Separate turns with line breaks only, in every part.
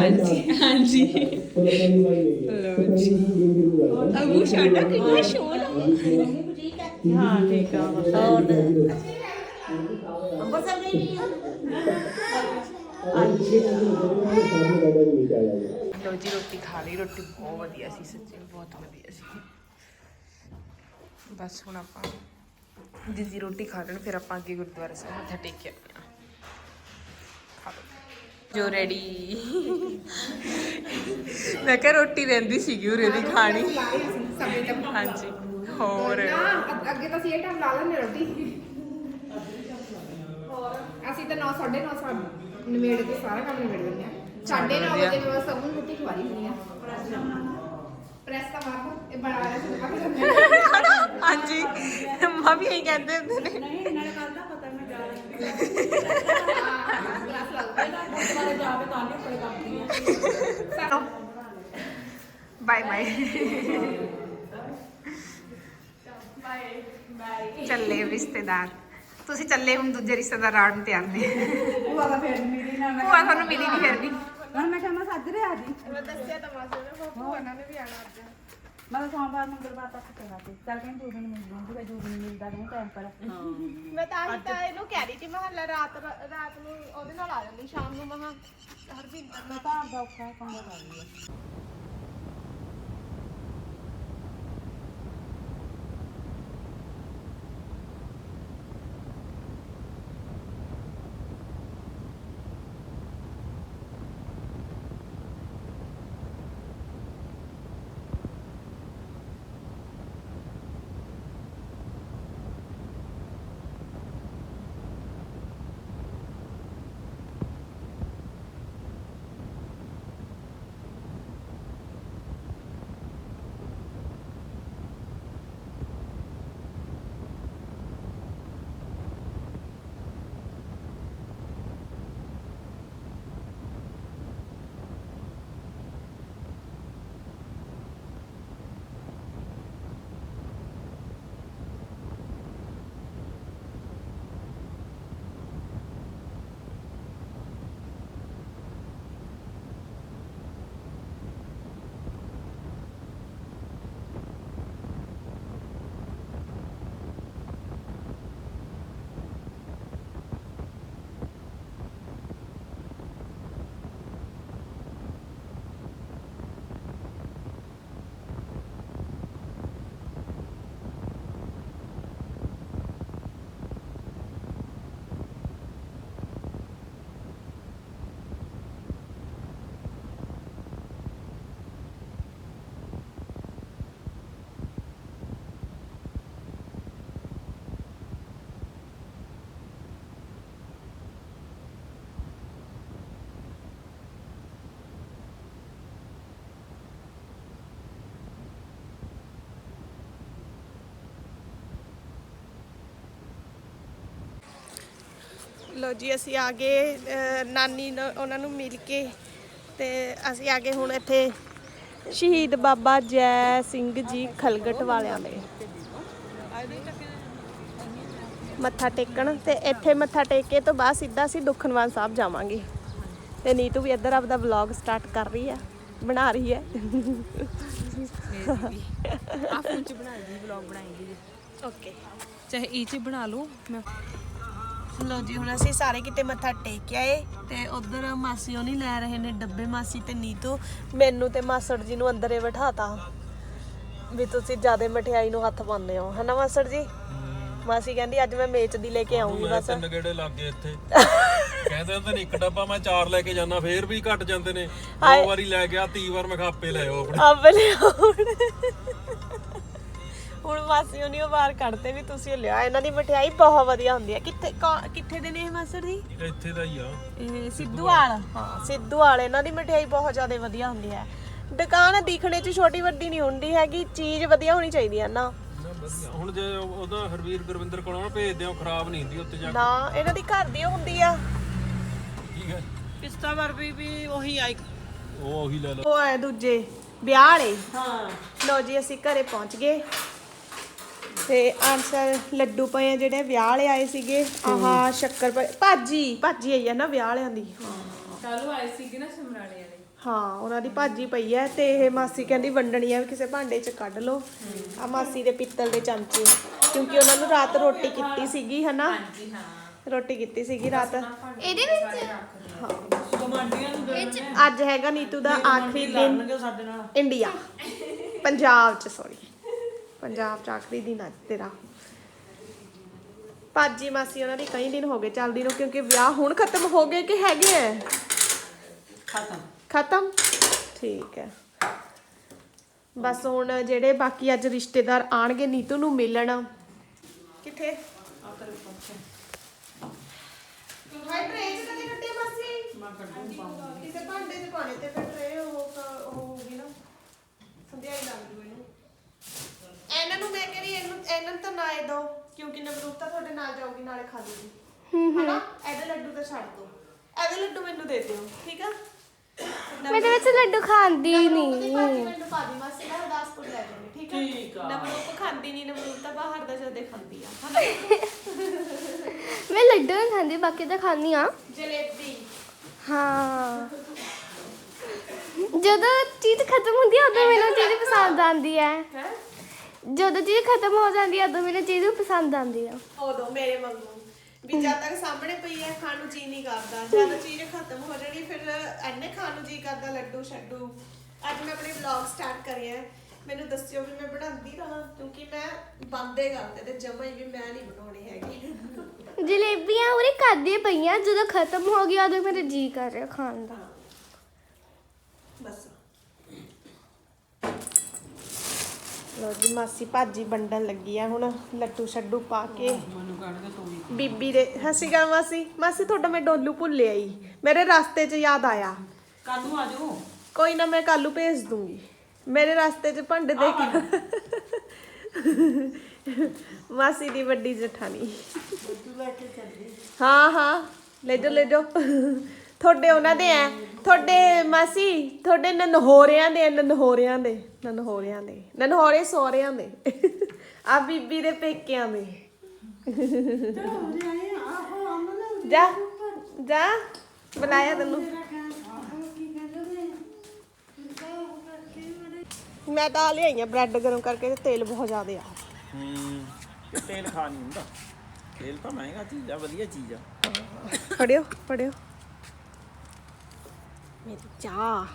ਹਾਂਜੀ ਲੋ ਜੀ ਅਬੂ ਸ਼ਾਨਾ ਕਿੰਨਾ ਸ਼ੋਰ ਹਾਂ ਠੀਕ ਆ
ਅੰਬਰਸਰ ਗਈ ਨਹੀਂ
ਲੋ ਜੀ ਰੋਟੀ ਖਾ ਲਈ। ਰੋਟੀ ਬਹੁਤ ਵਧੀਆ ਸੀ ਸੱਚੀ ਬਹੁਤ ਵਧੀਆ ਸੀ। ਬਸ ਹੁਣ ਆਪਾਂ ਜਿੰਦੀ ਰੋਟੀ ਖਾ ਲੈਣ ਫਿਰ ਆਪਾਂ ਅੱਗੇ ਗੁਰਦੁਆਰਾ ਸਾਹਿਬ ਮੱਥਾ ਟੇਕ ਕੇ ਆਉਣਾ ਖਾ ਲਓ ਜੋ ਰੈਡੀ ਮੈਂ ਕਿਹਾ ਰੋਟੀ ਰਹਿੰਦੀ ਸੀਗੀ ਉਰੇ ਦੀ ਖਾਣੀ। ਹਾਂਜੀ ਹੋਰ।
ਅੱਗੇ ਤਾਂ ਅਸੀਂ ਇਹ ਟਾਈਮ ਲਾ ਲੈਂਦੇ ਰੋਟੀ। ਹੋਰ ਅਸੀਂ ਤਾਂ 9 9:30 ਸਾਡ ਨਿਮੇੜ ਕੇ ਸਾਰਾ ਕੰਮ ਨਿਮੇੜ ਦਿੰਦੇ ਆ ਸਾਢੇ 9
ਵਧੀਆ।
ਵਜੇ ਮੈਂ ਸਭ ਨੂੰ ਰੋਟੀ ਖਵਾਈ ਹੁੰਦੀ ਆ ਪ੍ਰੈਸ ਤਾਂ ਮਾਰ ਦੋ ਇਹ ਬਣਾ ਲਿਆ ਸੀ ਕਾਫੀ ਲੰਮਾ
ਹਾਂਜੀ ਮੰਮਾ ਵੀ ਇਹੀ ਕਹਿੰਦੇ ਹੁੰਦੇ ਨੇ।
ਨਹੀਂ ਨਾਲੇ ਕੱਲ ਦਾ ਪਤਾ ਮੈਂ ਜਾ ਰਹੀ ਗੁਰਦੁਆਰੇ ਜਾ ਕੇ ਤਾਂ ਨਹੀਂ ਦੀ
ਬਾਏ ਬਾਏ ਚੱਲੇ ਰਿਸ਼ਤੇਦਾਰ। ਤੁਸੀਂ ਚੱਲੇ ਹੁਣ ਦੂਜੇ ਰਿਸ਼ਤੇਦਾਰ ਆਉਣ ਤੇ ਆਉਂਦੇ
ਉਹ ਆਦਾ ਫੇਰ ਮੇਰੀ ਨਾਲ ਮੈਂ
ਭੂਆ ਤੁਹਾਨੂੰ ਮਿਲੀ ਨਹੀਂ ਫਿਰ ਵੀ।
ਹੁਣ ਮੈਂ ਕਿਹਾ ਮੈਂ ਸੱਜ ਰਿਹਾ ਜੀ।
ਮੈਂ ਦੱਸਿਆ ਤਾਂ ਮਾਸੇ ਨੇ ਬਾਪੂ ਉਹਨਾਂ ਨੇ ਵੀ ਆਣਾ ਅੱਜ।
ਮੈਂ ਤਾਂ ਸੋਮਵਾਰ ਨੂੰ ਗੁਰਬਾਰ ਤੱਕ ਕਿਹਾ ਸੀ। ਚੱਲ ਕਹਿੰਦੇ ਦੋ ਦਿਨ ਮਿਲ ਜੂਗੀ ਤੇ ਦੋ ਦਿਨ ਮਿਲਦਾ ਨਹੀਂ ਟਾਈਮ ਪਰ।
ਮੈਂ ਤਾਂ ਅੱਜ ਤਾਂ ਇਹਨੂੰ ਕਹਿ ਰਹੀ ਸੀ ਮੈਂ ਹੱਲਾ ਰਾਤ ਰਾਤ ਨੂੰ ਉਹਦੇ ਨਾਲ ਆ ਜਾਂਦੀ ਸ਼ਾਮ ਨੂੰ ਮਹਾ ਹਰਵਿੰਦਰ
ਮੈਂ ਤਾਂ ਆਪਦਾ ਔਖਾ ਕੰਮ ਕਰ ਰਹੀ ਹਾਂ।
ਲੋ ਜੀ ਅਸੀਂ ਆ ਗਏ ਅਹ ਨਾਨੀ ਨੂੰ- ਉਹਨਾਂ ਨੂੰ ਮਿਲ ਕੇ ਤੇ ਅਸੀਂ ਆ ਗਏ ਹੁਣ ਇੱਥੇ ਸ਼ਹੀਦ ਬਾਬਾ ਜੈ ਸਿੰਘ ਜੀ ਖਲਗਟ ਵਾਲਿਆਂ ਦੇ। ਮੱਥਾ ਟੇਕਣ ਤੇ ਇੱਥੇ ਮੱਥਾ ਟੇਕ ਕੇ ਤੋਂ ਬਾਅਦ ਸਿੱਧਾ ਅਸੀਂ ਦੁਖਨਵਾਨ ਸਾਹਿਬ ਜਾਵਾਂਗੇ। ਤੇ ਨੀਤੂ ਵੀ ਇੱਧਰ ਆਪਦਾ ਵਲੌਗ ਸਟਾਰਟ ਕਰ ਰਹੀ ਹੈ ਬਣਾ ਰਹੀ ਹੈ
ਆ ਫੋਨ ਚ ਬਣਾ ਲਈ ਵਲੌਗ ਬਣਾਏਗੀ
ਓਕੇ
ਚਾਹੇ ਇਹ ਚ ਬਣਾ ਲਓ ਮੈਂ
ਲੋ ਜੀ ਹੁਣ ਅਸੀਂ ਸਾਰੇ ਕਿਤੇ ਮੱਥਾ ਟੇਕ ਆਏ ਤੇ ਉਧਰ ਮਾਸੀ ਉਹ ਨਹੀਂ ਲੈ ਰਹੇ ਨੇ ਡੱਬੇ ਮਾਸੀ ਤੇ ਨੀਤੂ। ਮੈਨੂੰ ਤੇ ਮਾਸੜ ਜੀ ਨੂੰ ਅੰਦਰੇ ਬਿਠਾਤਾ। ਵੀ ਤੁਸੀਂ ਜ਼ਿਆਦਾ ਮਠਿਆਈ ਨੂੰ ਹੱਥ ਪਾਉਂਦੇ ਹੋ ਹਨਾ ਮਾਸੜ ਜੀ? ਮਾਸੀ ਕਹਿੰਦੀ ਅੱਜ ਮੈਂ ਮੇਚ ਦੀ ਲੈ ਕੇ ਆਉਂਗੀ ਬਸ।
ਤਿੰਨ ਗੇੜੇ ਲੱਗ ਗਏ ਇੱਥੇ। ਕਹਿੰਦੇ ਹੁੰਦੇ ਨੇ ਇੱਕ ਡੱਬਾ ਮੈਂ ਚਾਰ ਲੈ ਕੇ ਜਾਣਾ ਫੇਰ ਵੀ ਘਟ ਜਾਂਦੇ ਨੇ। ਦੋ ਵਾਰੀ ਲੈ ਗਿਆ ਤੀ ਵਾਰ ਮੈਂ ਖਾਪੇ ਲੈ ਆਓ ਆਪਣੇ।
ਹੁਣ ਹੁਣ ਮਾਸੀ ਉਹਨੀ ਉਹ ਬਾਹਰ ਕੱਢਤੇ ਵੀ ਤੁਸੀਂ ਲਿਆ ਇਹਨਾਂ ਦੀ ਮਠਿਆਈ ਬਹੁਤ ਵਧੀਆ ਹੁੰਦੀ ਹੈ। ਕਿੱਥੇ ਕੌਣ- ਕਿੱਥੇ ਦੇ ਨੇ ਇਹ ਮਾਸੜ ਜੀ?
ਇੱਥੇ ਦਾ ਹੀ ਆ।
ਇਹ ਸਿੱਧੂਵਾਲ ਹਾਂ ਸਿੱਧੂਵਾਲ ਇਹਨਾਂ ਦੀ ਮਠਿਆਈ ਬਹੁਤ ਜ਼ਿਆਦਾ ਵਧੀਆ ਹੁੰਦੀ ਹੈ। ਦੁਕਾਨ ਦਿਖਣੇ 'ਚ ਛੋਟੀ ਵੱਡੀ ਨਹੀਂ ਹੁੰਦੀ ਹੈਗੀ ਚੀਜ਼ ਵਧੀਆ ਹੋਣੀ ਚਾਹੀਦੀ ਹੈ ਨਾ।
ਨਾ ਵਧੀਆ। ਹੁਣ ਜੇ ਉਹਦਾ ਹਰਵੀਰ ਗੁਰਵਿੰਦਰ ਕੋਲੋਂ ਭੇਜਦੇ ਆ ਖਰਾਬ ਨਹੀਂ ਹੁੰਦੀ ਉੱਤੇ ਜਾ
ਨਾ ਇਹਨਾਂ ਦੀ ਘਰ ਦੀ ਹੁੰਦੀ ਆ।
ਕੇ ਠੀਕ ਹੈ।
ਪਿਸਤਾ ਬਰਫੀ ਵੀ ਉਹੀ ਆਈ
ਉਹ ਉਹੀ ਲੈ ਲਓ।
ਉਹ ਆਏ ਦੂਜੇ ਵਿਆਹ ਵਾਲੇ। ਹਾਂ। ਲੋ ਜੀ ਅਸੀਂ ਘਰੇ ਪਹੁੰਚ ਗਏ। ਤੇ ਆਨਸਰ ਲੱਡੂ ਪਏ ਆ ਜਿਹੜੇ ਵਿਆਹ ਵਾਲੇ ਆਏ ਸੀਗੇ। ਆਹ ਸ਼ੱਕਰ ਪਏ। ਭਾਜੀ ਭਾਜੀ ਆਈ ਆ ਨਾ ਵਿਆਹ ਵਾਲਿਆਂ ਦੀ।
ਚਾਲੂ ਆਏ ਸੀਗੇ ਨਾ ਸਮਰਾਲੇ ਵਾਲੇ।
ਹਾਂ ਉਹਨਾਂ ਦੀ ਭਾਜੀ ਪਈ ਹੈ ਤੇ ਇਹ ਮਾਸੀ ਕਹਿੰਦੀ ਵੰਡਣੀ ਹੈ ਕਿਸੇ ਭਾਂਡੇ 'ਚ ਕੱਢ ਲਓ। ਆ ਮਾਸੀ ਦੇ ਪਿੱਤਲ ਦੇ ਚਮਚੇ। ਕਿਉਂਕਿ ਉਹਨਾਂ ਨੂੰ ਰਾਤ ਰੋਟੀ ਕੀਤੀ ਸੀਗੀ ਹਨਾ?
ਹਾਂਜੀ ਹਾਂ।
ਰੋਟੀ ਕੀਤੀ ਸੀਗੀ ਰਾਤ।
ਇਹਦੇ ਵਿੱਚ?
ਅੱਜ ਹੈਗਾ ਨੀਤੂ ਦਾ ਆਖਰੀ ਦਿਨ
ਸਾਡੇ ਨਾਲ।
ਇੰਡੀਆ। ਪੰਜਾਬ 'ਚ ਸੌਰੀ ਪੰਜਾਬ 'ਚ ਆਖਰੀ ਦਿਨ ਅੱਜ ਤੇਰਾ ਭਾਜੀ ਮਾਸੀ ਉਹਨਾਂ ਦੀ ਕਈ ਦਿਨ ਹੋ ਗਏ ਚੱਲਦੀ ਨੂੰ ਕਿਉਂਕਿ ਵਿਆਹ ਹੁਣ ਖਤਮ ਹੋ ਗਏ ਕਿ ਹੈਗੇ ਐ?
ਖਤਮ।
ਖਤਮ? ਠੀਕ ਹੈ ਬਸ ਹੁਣ ਜਿਹੜੇ ਬਾਕੀ ਅੱਜ ਰਿਸ਼ਤੇਦਾਰ ਆਣਗੇ ਨੀਤੂ ਨੂੰ ਮਿਲਣ। ਕਿੱਥੇ? ਹਾਈ ਟ੍ਰੇ ਚ ਕਦੇ ਕੱਟੇ ਮਾਸੀ? ਮੈਂ ਕੱਢੂ ਕਿਸੇ ਭਾਂਡੇ ਚ ਪਾਣੇ ਤੇ ਫਿਰ ਟ੍ਰੇ ਉਹ ਉਹ ਹੋਊਗੀ ਨਾ। ਸੰਧਿਆਈ ਲੱਗ ਜੂ ਇਹਨੂੰ। ਇਹਨਾਂ ਨੂੰ ਮੈਂ ਕਹਿੰਦੀ ਇਹਨੂੰ ਇਹਨਾਂ ਨੂੰ ਤਾਂ ਨਾ ਇਹ ਦੋ ਕਿਉਂਕਿ ਨਵਰੂਪ ਤਾਂ ਤੁਹਾਡੇ ਨਾਲ ਜਾਊਗੀ ਨਾਲੇ ਖਾ ਲੂਗੀ। ਹਨਾ? ਇਹਦੇ ਲੱਡੂ ਤਾਂ ਛੱਡ ਦੋ। ਇਹਦੇ ਲੱਡੂ ਮੈਨੂੰ ਦੇ ਦਿਓ ਠੀਕ ਆ?
ਮੈਂ ਤੇ ਵਿੱਚ ਲੱਡੂ ਖਾਂਦੀ
ਦੀ
ਨਹੀਂ
ਮੈਨੂੰ ਪਾ ਦੀ ਮਾਸੀ ਦਾ ਹਰਦਾਸਪੁਰ ਲੈ ਜਾਣੀ ਠੀਕ ਆ?
ਠੀਕ ਆ।
ਨਵਰੂਪ ਖਾਂਦੀ ਨਹੀਂ ਨਵਰੂਪ ਤਾਂ ਬਾਹਰ ਦਾ ਜਦੇ ਖਾਂਦੀ ਆ ਹਨਾ?
ਮੈਂ ਲੱਡੂ ਨਹੀਂ ਖਾਂਦੀ ਬਾਕੀ ਤਾਂ ਖਾਂਦੀ ਆ।
ਜਲੇਬੀ।
ਹਾਂ। ਜਦੋਂ ਚੀਜ਼ ਖਤਮ ਹੁੰਦੀ ਹੈ ਉਦੋਂ ਮੈਨੂੰ ਚੀਜ਼ ਪਸੰਦ ਆਉਂਦੀ ਹੈ
ਹੈ?
ਜਦੋਂ ਚੀਜ਼ ਖਤਮ ਹੋ ਜਾਂਦੀ ਹੈ ਉਦੋਂ ਮੈਨੂੰ ਚੀਜ਼ ਪਸੰਦ ਆਉਂਦੀ ਆ।
ਉਦੋਂ ਮੇਰੇ ਵਾਂਗੂ। ਵੀ ਜਦ ਤੱਕ ਸਾਹਮਣੇ ਪਈ ਹੈ ਖਾਣ ਨੂੰ ਜੀ ਨਹੀਂ ਕਰਦਾ। ਜਦ ਚੀਜ਼ ਖਤਮ ਹੋ ਜਾਣੀ ਫਿਰ ਐਨੇ ਖਾਣ ਨੂੰ ਜੀ ਕਰਦਾ ਲੱਡੂ ਛੱਡੂ। ਅੱਜ ਮੈਂ ਆਪਣੇ ਵਲੌਗ ਸਟਾਰਟ ਕਰਿਆ ਹੈ। ਮੈਨੂੰ ਦੱਸਿਓ ਵੀ ਮੈਂ ਬਣਾਉਂਦੀ ਰਹਾਂ ਕਿਉਂਕਿ ਮੈਂ ਬੰਦੇ ਕਰਦੇ ਤੇ ਜਮਾ ਹੀ ਵੀ ਮੈਂ ਨਹੀਂ ਬਣਾਉਣੇ ਹੈਗੇ।
ਜਲੇਬੀਆਂ ਉਰੇ ਖਾਦੀ ਪਈਆਂ ਜਦੋਂ ਖਤਮ ਹੋ ਗਿਆ ਉਦੋਂ ਮੇਰਾ ਜੀ ਕਰ ਰਿਹਾ ਖਾਣ ਦਾ
ਬਸ ਲੋ ਜੀ ਮਾਸੀ ਭਾਜੀ ਵੰਡਣ ਲੱਗੀ ਆ ਹੁਣ ਲੱਡੂ ਛੱਡੂ ਪਾ ਕੇ।
ਮੈਨੂੰ ਕੱਢ ਕੇ ਤੋੜੀ
ਬੀਬੀ ਦੇ ਸਤਿ ਸ਼੍ਰੀ ਅਕਾਲ ਮਾਸੀ। ਮਾਸੀ ਤੁਹਾਡਾ ਮੈਂ ਡੋਲੂ ਭੁੱਲ ਆਈ। ਮੇਰੇ ਰਸਤੇ 'ਚ ਯਾਦ ਆਇਆ।
ਕਾਨੂੰ ਆ ਜਾਓ?
ਕੋਈ ਨਾ ਮੈਂ ਕੱਲੂ ਭੇਜ ਦੂੰਗੀ। ਮੇਰੇ ਰਸਤੇ 'ਚ ਭੰਡ ਦੇ ਕੇ ਮਾਸੀ ਦੀ ਵੱਡੀ ਜਠਾਣੀ। ਹਾਂ ਹਾਂ। ਲੈ ਜਾ ਲੈ ਜਾ ਤੁਹਾਡੇ ਉਹਨਾਂ ਦੇ ਐ। ਤੁਹਾਡੇ ਮਾਸੀ ਤੁਹਾਡੇ ਨਨਹੋਰਿਆਂ ਦੇ ਐ, ਨਨਹੋਰਿਆਂ ਦੇ ਨਨਹੋਰਿਆਂ ਦੇ ਨਨਹੋਰੇ ਸੋਹਰਿਆਂ ਦੇ। ਆ ਬੀਬੀ ਦੇ ਪੇਕਿਆਂ ਦੇ। ਜਾ ਜਾ ਬੁਲਾਇਆ ਤੈਨੂੰ। ਮੈਂ ਤਾਂ ਆ ਲਿਆਈ ਆ ਬ੍ਰੈਡ ਗਰਮ ਕਰਕੇ ਤੇ ਤੇਲ ਬਹੁਤ ਜ਼ਿਆਦਾ ਆ।
ਹੂੰ ਤੇਲ ਖਾ ਨਹੀਂ ਹੁੰਦਾ। ਤੇਲ ਤਾਂ ਮਹਿੰਗਾ ਚੀਜ਼ ਆ ਵਧੀਆ ਚੀਜ਼ ਆ।
ਪੜਿਓ ਪੜਿਓ। ਮੇਰੀ ਚਾਹ।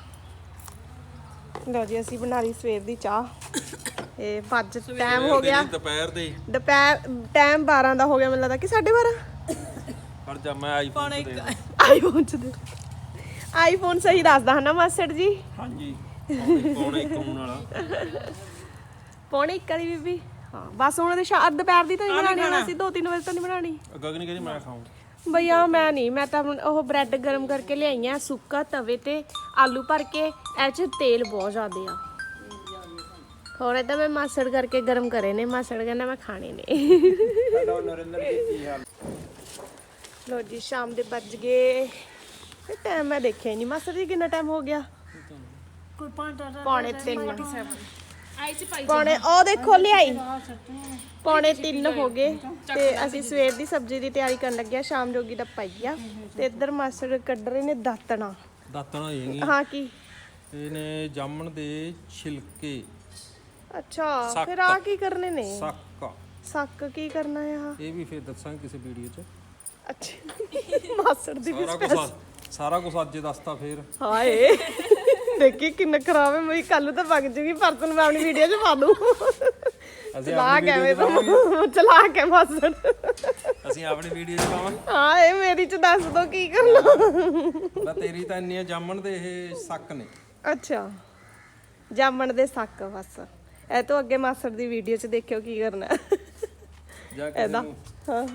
ਲਓ ਜੀ ਅਸੀਂ ਬਣਾ ਲਈ ਸਵੇਰ ਦੀ ਚਾਹ। ਇਹ ਭੱਜ ਟਾਈਮ ਹੋ ਗਿਆ।
ਦੁਪਹਿਰ ਦੇ।
ਦੁਪਹਿਰ ਟਾਈਮ 12 ਦਾ ਹੋ ਗਿਆ ਮੈਨੂੰ ਲੱਗਦਾ। ਕਿ 12:30
ਫੜ ਜਾ ਮੈਂ ਆਈਫੋਨ ਤੇ
ਆਈਫੋਨ ਚ ਦੇ। ਆਈਫੋਨ ਸਹੀ ਦੱਸਦਾ ਹਨਾ ਮਾਸਟਰ ਜੀ?
ਹਾਂਜੀ।
ਪੌਣੇ ਇੱਕ ਹੋਣ ਵਾਲਾ।
ਪੌਣੇ ਇੱਕ ਵਾਲੀ ਬੀਬੀ। ਹਾਂ ਬਸ ਹੁਣ ਦੇ ਸ਼ਾਮ ਦੁਪਹਿਰ ਦੀ ਤਾਂ ਨਹੀਂ ਬਣਾਣੀ ਹੁਣ ਅਸੀਂ 2-3 ਵਜੇ ਤਾਂ ਨਹੀਂ ਬਣਾਣੀ
ਗਗਨ ਕਹਿੰਦੀ ਮੈਂ ਖਾਉਂ
ਭਈਆ ਮੈਂ ਨਹੀਂ ਮੈਂ ਤਾਂ ਹੁਣ ਉਹ ਬ੍ਰੈਡ ਗਰਮ ਕਰਕੇ ਲਿਆਈ ਆ ਸੁੱਕਾ ਤਵੇ ਤੇ ਆਲੂ ਭਰ ਕੇ ਇਹ ਚ ਤੇਲ ਬਹੁਤ ਜ਼ਿਆਦੇ ਆ। ਹੋਰ ਤਾਂ ਮੈਂ ਮਾਸੜ ਕਰਕੇ ਗਰਮ ਕਰੇ ਨੇ ਮਾਸੜ ਕਹਿੰਦਾ ਮੈਂ ਖਾਣੇ ਨੇ।
ਨਰਿੰਦਰ ਜੀ ਕੀ ਹਾਲ
ਲੋ ਜੀ ਸ਼ਾਮ ਦੇ ਵੱਜ ਗਏ। ਟਾਈਮ ਮੈਂ ਦੇਖਿਆ ਹੀ ਨਹੀਂ। ਮਾਸੜ ਜੀ ਕਿੰਨਾ ਟਾਈਮ ਹੋ ਗਿਆ?
ਕੋਈ ਪੰਜ
ਪੌਣੇ 3 ਪੌਣੇ ਉਹ ਦੇਖੋ ਲਿਆਈ। ਪੌਣੇ 3 ਹੋ ਗਏ ਤੇ ਅਸੀਂ ਸਵੇਰ ਦੀ ਸਬਜ਼ੀ ਦੀ ਤਿਆਰੀ ਕਰਨ ਲੱਗੇ ਆ ਸ਼ਾਮ ਜੋਗੀ ਦਾ ਪਾਈਆ ਤੇ ਇੱਧਰ ਮਾਸੜ ਕੱਢ ਰਹੇ ਨੇ ਦਾਤਣਾ।
ਦਾਤਣਾ ਹੈਗੀ
ਹਾਂ ਕੀ?
ਇਹਨੇ ਜਾਮਣ ਦੇ ਛਿਲਕੇ।
ਅੱਛਾ
ਸੱਕ।
ਫਿਰ ਆ ਕੀ ਕਰਨੇ ਨੇ?
ਸੱਕ।
ਸੱਕ ਕੀ ਕਰਨਾ ਆ?
ਇਹ ਵੀ ਫਿਰ ਦੱਸਾਂਗੇ ਕਿਸੇ ਵੀਡੀਓ 'ਚ।
ਅੱਛਾ ਮਾਸੜ ਦੀ ਵੀ
ਸਾਰਾ ਕੁਝ ਸਾਰਾ ਕੁਝ ਅੱਜ ਦੱਸਤਾ ਫੇਰ।
ਹਾਏ। ਦੇਖੀ ਕਿੰਨਾ ਖਰਾਬ ਹੈ ਮੈਂ ਕੱਲ ਤਾਂ ਵਗ ਜੂਗੀ ਪਰਸਨ ਮੈਂ ਆਪਣੀ ਵੀਡੀਓ 'ਚ ਪਾ ਦੂੰ।
ਅਸੀਂ
ਚਲਾ
ਆਪਣੀ
ਕੇ
ਵੀਡੀਓ 'ਚ ਪਾਵਾਂਗੇ।
ਮੈਂ ਚਲਾ ਕੇ ਮਾਸੜ।
ਅਸੀਂ ਆਪਣੀ ਵੀਡੀਓ 'ਚ ਪਾਵਾਂਗੇ
ਹਾਂ ਇਹ ਮੇਰੀ ਚ ਦੱਸ ਦੋ ਕੀ ਕਰਨਾ।
ਨਾ ਤੇਰੀ ਤਾਂ ਇੰਨੀਆਂ ਜਾਮਣ ਦੇ ਇਹ ਸੱਕ ਨੇ।
ਅੱਛਾ। ਜਾਮਣ ਦੇ ਸੱਕ ਬਸ। ਇਹ ਤੋਂ ਅੱਗੇ ਮਾਸੜ ਦੀ ਵੀਡੀਓ 'ਚ ਦੇਖਿਓ ਕੀ ਕਰਨਾ।
ਜਾਂ ਕਿਸੇ
ਇਹਦਾ
ਨੂੰ
ਹਾਂ।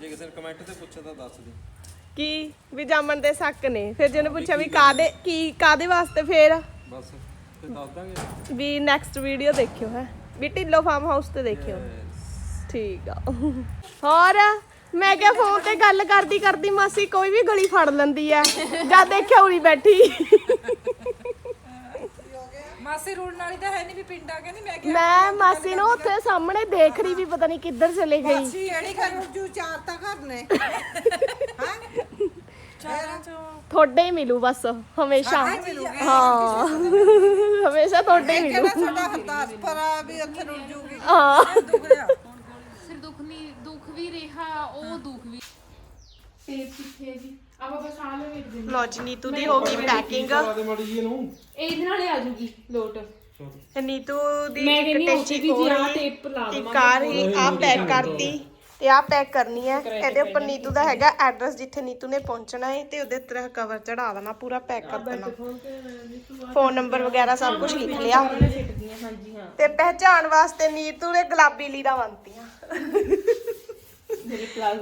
ਜੇ ਕਿਸੇ ਨੇ ਕਮੈਂਟ ਤੇ ਪੁੱਛੇ ਤਾਂ ਦੱਸ ਦੇ।
ਕੀ ਵੀ ਜਾਮਣ ਦੇ ਸੱਕ ਨੇ। ਫਿਰ ਜਿਹਨੇ ਪੁੱਛਿਆ ਵੀ ਕਾਦੇ ਕੀ ਕਾਦੇ ਵਾਸਤੇ ਫੇਰ?
ਬਸ ਤੇ ਦੱਸ ਦਾਂਗੇ।
ਵੀ ਨੈਕਸਟ ਵੀਡੀਓ ਦੇਖਿਓ ਹੈ। ਵੀ ਢਿੱਲੋ ਫਾਰਮ ਹਾਊਸ ਤੇ ਦੇਖਿਓ। ਠੀਕ ਆ। ਹੋਰ ਮੈਂ ਕਿਹਾ ਫੋਨ ਤੇ ਗੱਲ ਕਰਦੀ ਕਰਦੀ ਮਾਸੀ ਕੋਈ ਵੀ ਗਲੀ ਫੜ ਲੈਂਦੀ ਐ। ਜਦ ਦੇਖਿਆ ਉਰੀ ਬੈਠੀ।
ਮਾਸੀ ਰੂੜ ਵਾਲੀ ਤਾਂ ਹੈ ਨਹੀਂ ਵੀ ਪਿੰਡਾ ਕਹਿੰਦੀ ਮੈਂ ਕਿ
ਮੈਂ ਮਾਸੀ ਨੂੰ ਉੱਥੇ ਸਾਹਮਣੇ ਦੇਖ ਰਹੀ ਵੀ ਪਤਾ ਨਹੀਂ ਕਿੱਧਰ ਚਲੇ ਗਈ।
ਮਾਸੀ ਜਿਹੜੀ ਘਰ ਜੂ ਚਾਰ ਤਾਂ ਘਰ ਨੇ। ਹਾਂ। ਚਾਰਾਂ ਚੋਂ
ਤੁਹਾਡੇ ਹੀ ਮਿਲੂ ਬਸ ਹਮੇਸ਼ਾ। ਹਾਂ ਹਮੇਸ਼ਾ ਤੁਹਾਡੇ ਹੀ ਮਿਲੂ।
ਸਾਡਾ ਹਤਾਸ ਪਰ ਆ ਵੀ ਉੱਥੇ ਰੁੱਲ ਜੂਗੀ।
ਹਾਂ।
ਦੁੱਖ ਰਿਹਾ
ਫਿਰ ਦੁੱਖ ਨਹੀਂ ਦੁੱਖ ਵੀ ਰਿਹਾ ਉਹ ਦੁੱਖ ਵੀ
ਲੋ ਜੀ ਨੀਤੂ ਦੀ ਹੋ ਗਈ ਪੈਕਿੰਗ
ਦੇ ਮੜੀ ਜੀ ਇਹਨੂੰ।
ਇਹਦੇ ਨਾਲ ਆ ਜੂਗੀ ਲੋਟ।
ਤੇ ਨੀਤੂ ਦੀ
ਮੈਂ
ਇੱਕ
ਕਹਿੰਦੀ
ਟੈਂਚੀ
ਉੱਥੇ ਵੀ
ਕੋਲ
ਆਹ
ਹੀ
ਟੇਪ ਲਾ
ਇੱਕ ਕਾਰ ਹੀ ਆ ਪੈਕ ਕਰਤੀ ਤੇ ਆ ਪੈਕ ਕਰਨੀ ਹੈ। ਇਹਦੇ ਉੱਪਰ ਨੀਤੂ ਦਾ ਹੈਗਾ ਐਡਰੈਸ ਜਿੱਥੇ ਨੀਤੂ ਨੇ ਪਹੁੰਚਣਾ ਹੈ ਤੇ ਉਹਦੇ ਉੱਤੇ ਕਵਰ ਚੜਾ ਦੇਣਾ ਪੂਰਾ ਪੈਕ ਕਰ ਦੇਣਾ। ਫੋਨ ਨੰਬਰ ਵਗੈਰਾ ਸਭ ਕੁਝ ਲਿਖ ਲਿਆ। ਤੇ ਪਹਿਚਾਣ ਵਾਸਤੇ ਨੀਤੂ ਨੇ ਗੁਲਾਬੀ ਲੀਰਾ ਬੰਨਤੀਆਂ